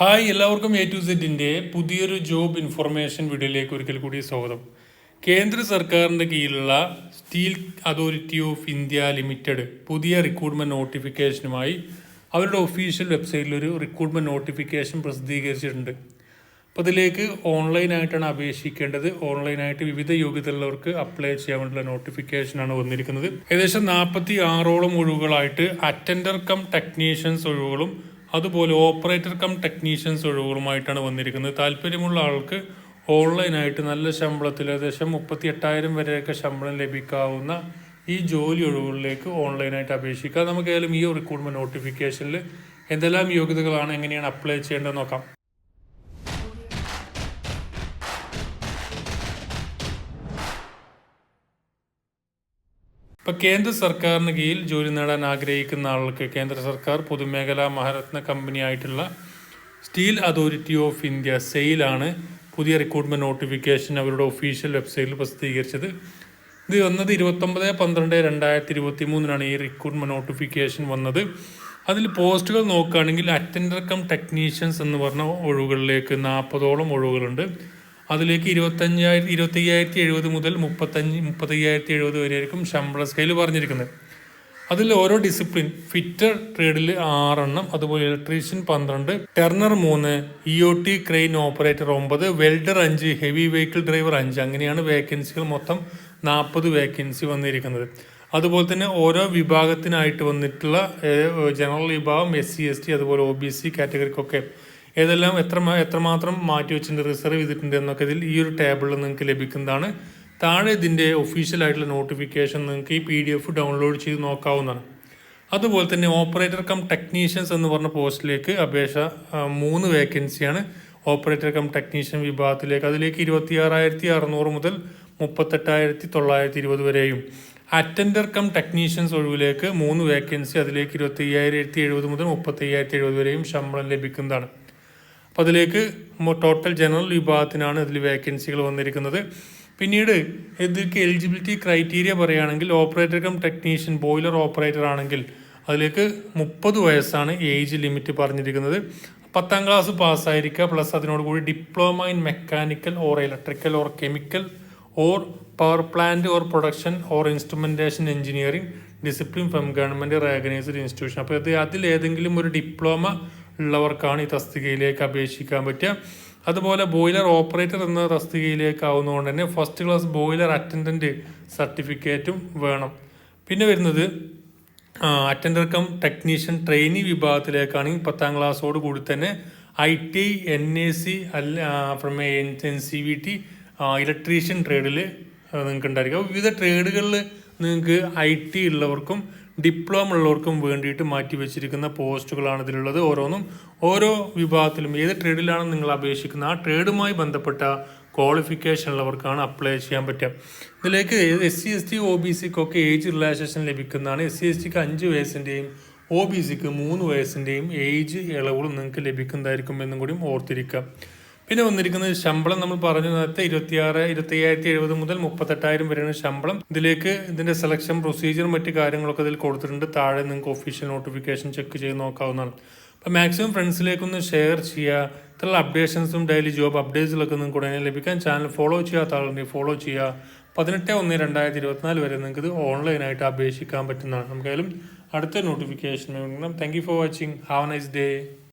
Hi എല്ലാവർക്കും A to സെറ്റിന്റെ പുതിയൊരു ജോബ് ഇൻഫർമേഷൻ വീഡിയോയിലേക്ക് ഒരിക്കൽ കൂടി സ്വാഗതം. കേന്ദ്ര സർക്കാരിന്റെ കീഴിലുള്ള steel authority of India limited പുതിയ റിക്രൂട്ട്മെന്റ് നോട്ടിഫിക്കേഷനുമായി അവരുടെ ഒഫീഷ്യൽ വെബ്സൈറ്റിൽ ഒരു റിക്രൂട്ട്മെന്റ് നോട്ടിഫിക്കേഷൻ പ്രസിദ്ധീകരിച്ചിട്ടുണ്ട്. അപ്പോൾ അതിലേക്ക് ഓൺലൈനായിട്ടാണ് അപേക്ഷിക്കേണ്ടത്. ഓൺലൈനായിട്ട് വിവിധ യോഗ്യതയുള്ളവർക്ക് അപ്ലൈ ചെയ്യാൻ വേണ്ടിയുള്ള നോട്ടിഫിക്കേഷനാണ് വന്നിരിക്കുന്നത്. ഏകദേശം നാൽപ്പത്തി ആറോളം ഒഴിവുകളായിട്ട് അറ്റൻഡർ കം ടെക്നീഷ്യൻസ് ഒഴിവുകളും അതുപോലെ ഓപ്പറേറ്റർ കം ടെക്നീഷ്യൻസ് ഒഴിവുകളുമായിട്ടാണ് വന്നിരിക്കുന്നത്. താല്പര്യമുള്ള ആൾക്ക് ഓൺലൈനായിട്ട് നല്ല ശമ്പളത്തിൽ ഏകദേശം മുപ്പത്തി എട്ടായിരം വരെയൊക്കെ ശമ്പളം ലഭിക്കാവുന്ന ഈ ജോലി ഒഴിവുകളിലേക്ക് ഓൺലൈനായിട്ട് അപേക്ഷിക്കാം. നമുക്ക് ഏതായാലും ഈ റിക്രൂട്ട്മെന്റ് നോട്ടിഫിക്കേഷനിൽ എന്തെല്ലാം യോഗ്യതകളാണ് എങ്ങനെയാണ് അപ്ലൈ ചെയ്യേണ്ടത് നോക്കാം. ഇപ്പൊ കേന്ദ്ര സർക്കാരിന് കീഴിൽ ജോലി നേടാൻ ആഗ്രഹിക്കുന്ന ആളുകൾക്ക് കേന്ദ്ര സർക്കാർ പൊതുമേഖലാ മഹാരത്ന കമ്പനി ആയിട്ടുള്ള സ്റ്റീൽ അതോറിറ്റി ഓഫ് ഇന്ത്യ സെയിലാണ് പുതിയ റിക്രൂട്ട്മെന്റ് നോട്ടിഫിക്കേഷൻ അവരുടെ ഒഫീഷ്യൽ വെബ്സൈറ്റിൽ പ്രസിദ്ധീകരിച്ചത്. ഇത് വന്നത് ഇരുപത്തൊമ്പത് പന്ത്രണ്ട് രണ്ടായിരത്തി ഇരുപത്തി മൂന്നിനാണ് ഈ റിക്രൂട്ട്മെന്റ് നോട്ടിഫിക്കേഷൻ വന്നത്. അതിൽ പോസ്റ്റുകൾ നോക്കുകയാണെങ്കിൽ അറ്റൻഡർ കം ടെക്നീഷ്യൻസ് എന്ന് പറഞ്ഞ ഒഴിവുകളിലേക്ക് നാൽപ്പതോളം ഒഴിവുകളുണ്ട്. അതിലേക്ക് ഇരുപത്തഞ്ചായിരത്തി ഇരുപത്തയ്യായിരത്തി എഴുപത് മുതൽ മുപ്പത്തഞ്ച് മുപ്പത്തയ്യായിരത്തി എഴുപത് വരെയായിരിക്കും ശമ്പള സ്കെയിൽ പറഞ്ഞിരിക്കുന്നത്. അതിൽ ഓരോ ഡിസിപ്ലിൻ ഫിറ്റർ ട്രേഡിൽ ആറെണ്ണം അതുപോലെ ഇലക്ട്രീഷ്യൻ പന്ത്രണ്ട് ടെർണർ മൂന്ന് E O T crane operator ഒമ്പത് വെൽഡർ അഞ്ച് ഹെവി വെഹിക്കിൾ ഡ്രൈവർ അഞ്ച്. അങ്ങനെയാണ് വേക്കൻസികൾ മൊത്തം നാൽപ്പത് വേക്കൻസി വന്നിരിക്കുന്നത്. അതുപോലെ തന്നെ ഓരോ വിഭാഗത്തിനായിട്ട് വന്നിട്ടുള്ള ജനറൽ വിഭാഗം എസ് സി എസ് ടി അതുപോലെ ഒ ബി സി കാറ്റഗറിക്കൊക്കെ ഏതെല്ലാം എത്ര എത്രമാത്രം മാറ്റി വെച്ചിട്ടുണ്ട് റിസർവ് ചെയ്തിട്ടുണ്ട് എന്നൊക്കെ ഇതിൽ ഈ ഒരു ടേബിളിൽ നിങ്ങൾക്ക് ലഭിക്കുന്നതാണ്. താഴെ ഇതിന്റെ ഒഫീഷ്യൽ ആയിട്ടുള്ള നോട്ടിഫിക്കേഷൻ നിങ്ങൾക്ക് ഈ പി ഡി എഫ് ഡൗൺലോഡ് ചെയ്ത് നോക്കാവുന്നതാണ്. അതുപോലെ തന്നെ ഓപ്പറേറ്റർ കം ടെക്നീഷ്യൻസ് എന്ന് പറഞ്ഞ പോസ്റ്റിലേക്ക് അപേക്ഷ മൂന്ന് വേക്കൻസിയാണ് ഓപ്പറേറ്റർ കം ടെക്നീഷ്യൻ വിഭാഗത്തിലേക്ക് അതിലേക്ക് ഇരുപത്തി ആറായിരത്തി അറുന്നൂറ് മുതൽ മുപ്പത്തെട്ടായിരത്തി തൊള്ളായിരത്തി ഇരുപത് വരെയും. അറ്റൻഡർ കം ടെക്നീഷ്യൻസ് ഒഴിവിലേക്ക് മൂന്ന് വേക്കൻസി അതിലേക്ക് ഇരുപത്തി അയ്യായിരത്തി എഴുപത് മുതൽ മുപ്പത്തി അയ്യായിരത്തി എഴുപത് വരെയും ശമ്പളം ലഭിക്കുന്നതാണ്. അപ്പോൾ അതിലേക്ക് ടോട്ടൽ ജനറൽ വിഭാഗത്തിനാണ് ഇതിൽ വേക്കൻസികൾ വന്നിരിക്കുന്നത്. പിന്നീട് ഇതിലേക്ക് എലിജിബിലിറ്റി ക്രൈറ്റീരിയ പറയുകയാണെങ്കിൽ operator cum technician boiler operator ആണെങ്കിൽ അതിലേക്ക് മുപ്പത് വയസ്സാണ് ഏജ് ലിമിറ്റ് പറഞ്ഞിരിക്കുന്നത്. പത്താം ക്ലാസ് പാസ്സായിരിക്കുക പ്ലസ് അതിനോട് കൂടി diploma in mechanical or electrical or chemical or power plant or production or instrumentation engineering discipline from government recognised institution അപ്പോൾ ഇത് അതിലേതെങ്കിലും ഒരു ഡിപ്ലോമ ഉള്ളവർക്കാണ് ഈ തസ്തികയിലേക്ക് അപേക്ഷിക്കാൻ പറ്റുക. അതുപോലെ ബോയിലർ ഓപ്പറേറ്റർ എന്ന തസ്തികയിലേക്ക് ആവുന്നതുകൊണ്ട് തന്നെ ഫസ്റ്റ് ക്ലാസ് ബോയിലർ അറ്റൻഡന്റ് സർട്ടിഫിക്കറ്റും വേണം. പിന്നെ വരുന്നത് അറ്റൻഡർ കം ടെക്നീഷ്യൻ ട്രെയിനി വിഭാഗത്തിലേക്കാണെങ്കിൽ പത്താം ക്ലാസ്സോട് കൂടി തന്നെ I T N A C അല്ല from N N C V T electrician ട്രേഡിൽ നിങ്ങൾക്ക് ഉണ്ടായിരിക്കും വിവിധ ട്രേഡുകളിൽ നിങ്ങൾക്ക് ഐ ടി ഉള്ളവർക്കും ഡിപ്ലോമ ഉള്ളവർക്കും വേണ്ടിയിട്ട് മാറ്റി വെച്ചിരിക്കുന്ന പോസ്റ്റുകളാണ് ഇതിലുള്ളത്. ഓരോന്നും ഓരോ വിഭാഗത്തിലും ഏത് ട്രേഡിലാണ് നിങ്ങൾ അപേക്ഷിക്കുന്നത്? ആ ട്രേഡുമായി ബന്ധപ്പെട്ട ക്വാളിഫിക്കേഷൻ ഉള്ളവർക്കാണ് അപ്ലൈ ചെയ്യാൻ പറ്റുക. ഇതിലേക്ക് S C S T O B സിക്കൊക്കെ age relaxation ലഭിക്കുന്നതാണ്. എസ് സി എസ് ടിക്ക് അഞ്ച് വയസ്സിന്റെയും ഒ ബി സിക്ക് മൂന്ന് വയസ്സിന്റെയും ഏജ് ഇളവുകൾ നിങ്ങൾക്ക് ലഭിക്കുന്നതായിരിക്കും എന്നും കൂടിയും ഓർത്തിരിക്കുക. പിന്നെ വന്നിരിക്കുന്നത് ശമ്പളം നമ്മൾ പറഞ്ഞു നേരത്തെ ഇരുപത്തിയാറ് ഇരുപത്തി അയ്യായിരത്തി എഴുപത് മുതൽ മുപ്പത്തെട്ടായിരം വരെയാണ് ശമ്പളം. ഇതിലേക്ക് ഇതിന്റെ സെലക്ഷൻ പ്രൊസീജിയറും മറ്റു കാര്യങ്ങളൊക്കെ ഇതിൽ കൊടുത്തിട്ടുണ്ട്. താഴെ നിങ്ങൾക്ക് ഒഫീഷ്യൽ നോട്ടിഫിക്കേഷൻ ചെക്ക് ചെയ്ത് നോക്കാവുന്നതാണ്. അപ്പോൾ മാക്സിമം ഫ്രണ്ട്സിലേക്കൊന്ന് ഷെയർ ചെയ്യുക. ഇത്രയുള്ള അപ്ഡേഷൻസും ഡെയിലി ജോബ് അപ്ഡേറ്റ്സിലൊക്കെ നിങ്ങൾക്ക് ഉടനെ ലഭിക്കാൻ ചാനൽ ഫോളോ ചെയ്യാത്ത ആളുണ്ടെങ്കിൽ ഫോളോ ചെയ്യുക. പതിനെട്ട് ഒന്ന് രണ്ടായിരത്തി ഇരുപത്തിനാല് വരെ നിങ്ങൾക്ക് ഇത് ഓൺലൈനായിട്ട് അപേക്ഷിക്കാൻ പറ്റുന്നതാണ്. നമുക്കായാലും അടുത്ത notification thank you for watching have nice day